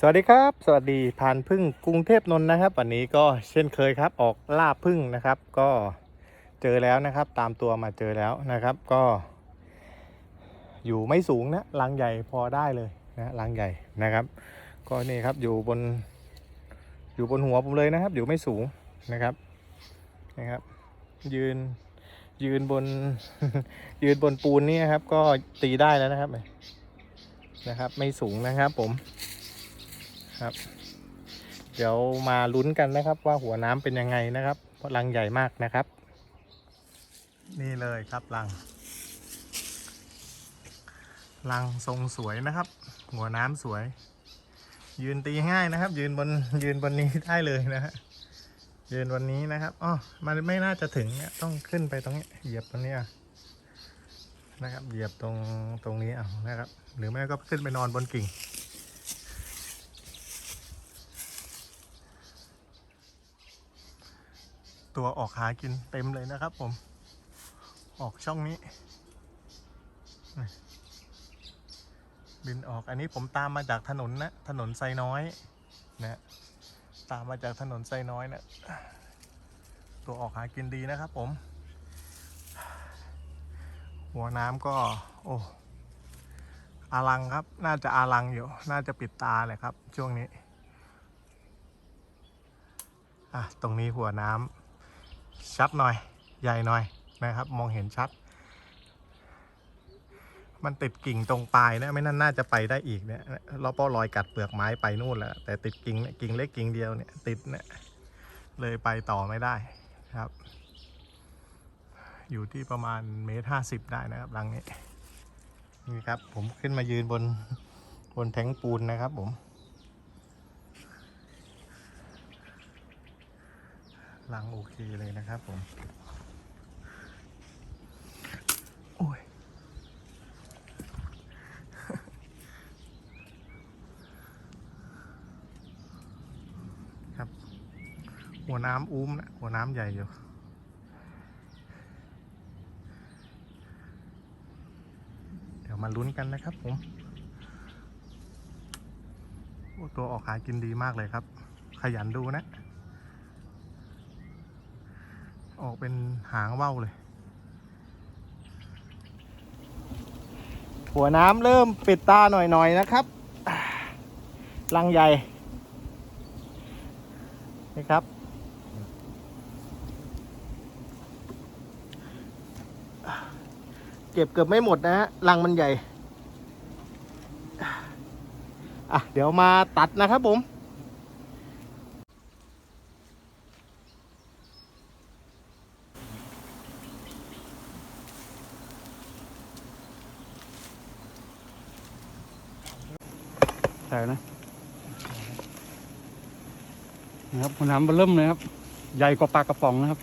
สวัสดีครับ สวัสดีพานพึ่งกรุงเทพนนท์นะครับ วันนี้ก็เช่นเคยครับ ออกล่าพึ่งนะครับ ก็เจอแล้วนะครับ ตามตัวมาเจอแล้วนะครับ ก็ อยู่ไม่สูงนะรังใหญ่พอได้เลยนะรังใหญ่นะครับ ก็นี่ครับอยู่บน อยู่บนหัวผมเลยนะครับ อยู่ไม่สูงนะครับนะครับ ยืนยืนบน ยืนบนปูนนี่ครับ ก็ตีได้แล้วนะครับนะครับ ไม่สูงนะครับ ผม ครับ เดี๋ยวมาลุ้นกันนะครับ ว่าหัวน้ำเป็นยังไงนะครับ เพราะรังใหญ่มากนะครับ นี่เลยครับรังรังทรงสวยนะครับ หัวน้ำสวย ยืนตีง่ายนะครับ ยืนบนยืนบนนี้ได้เลยนะฮะยืนบนนี้นะครับอ๋อมันไม่น่าจะถึงเนี่ยต้องขึ้นไปตรงนี้เหยียบตรงนี้นะครับ เหยียบตรงตรงนี้เอานะครับ หรือไม่ก็ขึ้นไปนอนบนกิ่ง ตัวออกหากินเต็มเลยนะครับผม ออกช่องนี้ บินออกอันนี้ผมตามมาจากถนนนะ ถนนไซน้อยนะตามมาจากถนนไซน้อยนะ ตัวออกหากินดีนะครับผม หัวน้ำก็ โอ้อารังครับ น่าจะอารังอยู่ น่าจะปิดตาเลยครับ ช่วงนี้ อะ ตรงนี้หัวน้ำ ชัดหน่อย ใหญ่หน่อยนะครับ มองเห็นชัด มันติดกิ่งตรงปลายนะไม่นั่นน่าจะไปได้อีกเนี่ยล้อป้อรอยกัดเปลือกไม้ไปนู่นแล้วแต่ติดกิ่งกิ่งเล็กกิ่งเดียวเนี่ยติดเนี่ยเลยไปต่อไม่ได้ครับ อยู่ที่ประมาณเมตรห้าสิบได้นะครับรังนี้นี่ครับผมขึ้นมายืนบนบนแทงปูนนะครับผม ลังโอเคเลยนะครับผม โอ้ย ครับ หัวน้ำอุ้มนะ หัวน้ำใหญ่อยู่เดี๋ยวมาลุ้นกันนะครับผม ตัวออกหากินดีมากเลยครับ ขยันดูนะ ออกเป็นหางว่าวเลย หัวน้ำเริ่มปิดตาหน่อยๆนะครับอ่ารังใหญ่ นี่ครับ เก็บเกือบไม่หมดนะฮะรังมันใหญ่ อะ เดี๋ยวมาตัดนะครับผม ใช่นะนะครับหัวน้ำเบอร์เริ่มเลยครับ ใหญ่กว่าปลากระป๋องนะครับ